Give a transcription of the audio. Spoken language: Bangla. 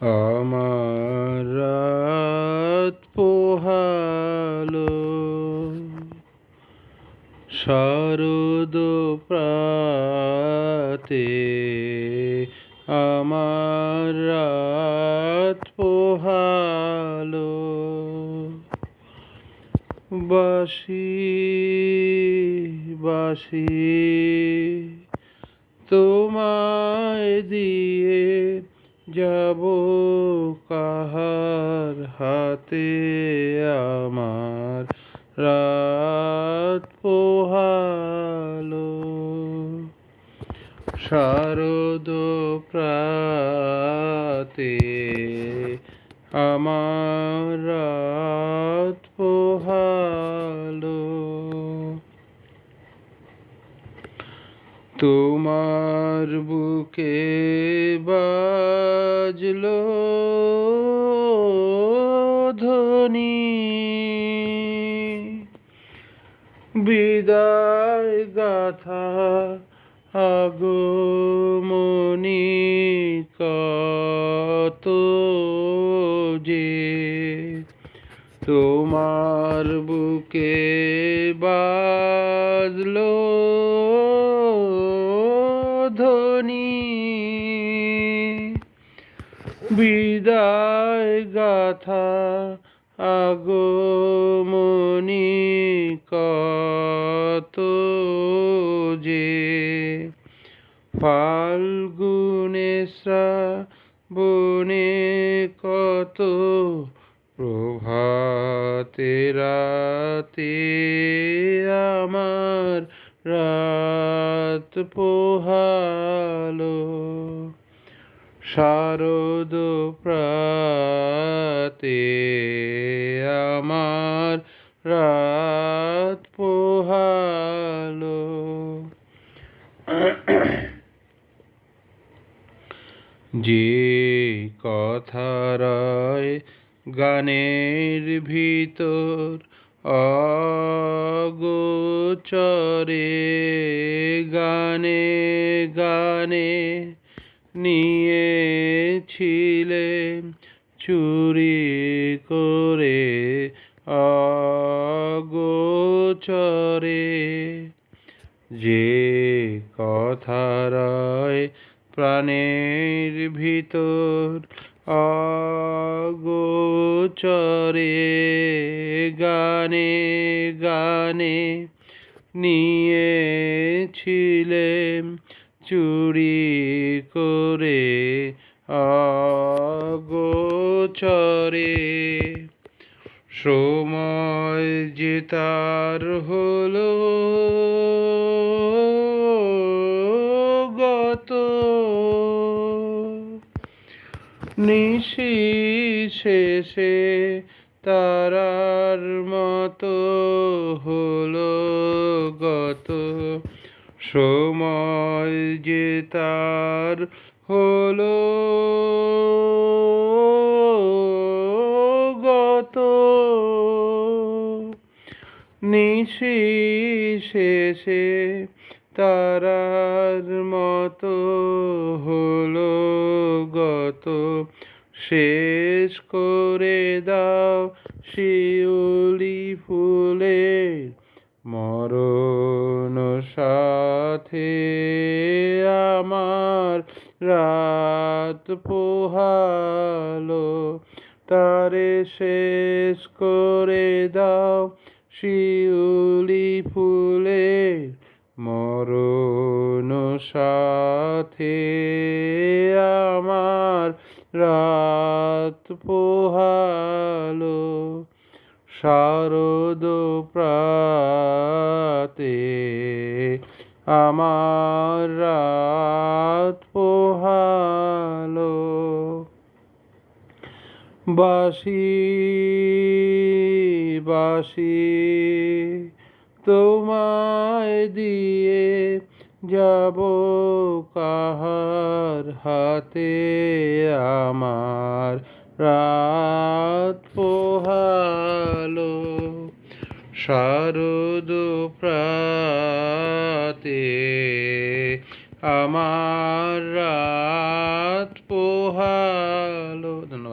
আমার রাত পোহালো শারদ প্রাতে আমার রাত পোহালো। বাসি বাসি তোমায় দিয়ে যাব কাহার হাতে আমার রাত পোহালো শারদ প্রাতে আমার রাত পোহালো তোমার বুকে বাজলো ধ্বনি। বিদায় গাথা আগমনি কত যে তোমার বুকে বাজলো বিদায় গাথা আগমনি কত যে ফাল্গুনে শ্রাবণে কত প্রভাতে রাতে আমার রাত পোহালো। শারদ প্রাতে আমার রাত পোহালো। যে কথা রয় গানের ভিতর অগোচরে গানে গানে নিয়েছিলেন চুরি করে অগোচরে। যে কথা রয় প্রাণের ভিতর অগোচরে, গানে গানে নিয়ে নিয়েছিলেন চুরি করে অগোচরে সময় যে তার হলো গত। নিশি শেষে তারার মতো হলো গত। সময় যে তার হলো গত নিশি শেষে তারার মতো হলো গত। শেষ করে দাও শিউলি ফুলের মরণ সাথে আমার রাত পোহালো, তারে শেষ করে দাও শিউলি ফুলের মরণ সাথে আমার রাত পোহালো। শারদ প্রাতে আমার রাত পোহালো। বাসি বাসি তোমায় দিয়ে যাব কাহার হাতে আমার রাত পোহালো। শারদ প্রাতে আমার রাত পোহালো। ধন্যবাদ।